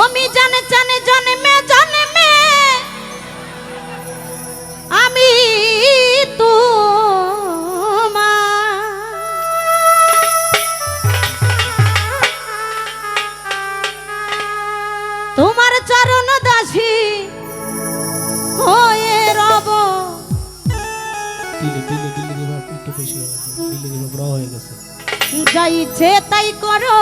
আমি জানে জানে জন্মে জন্মে। আমি তো তোমার চরণ দাসী হয়ে রব। দিলে দিলে দিলে একটু বেশি হয়ে গেছে। দিলে বড় হয়ে গেছে। তাই করো।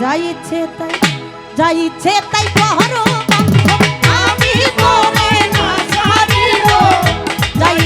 যাই ইচ্ছে তাই যাই ইচ্ছে তাই পহরো আমি করে না সারিব যাই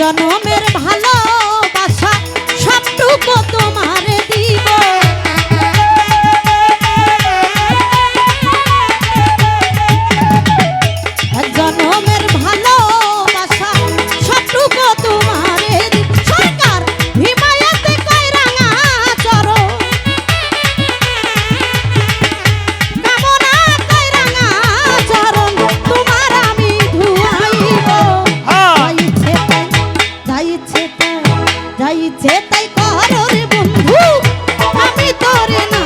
जानो मेरे भालो। যাইছে তাই কর বন্ধু আমি তোরে না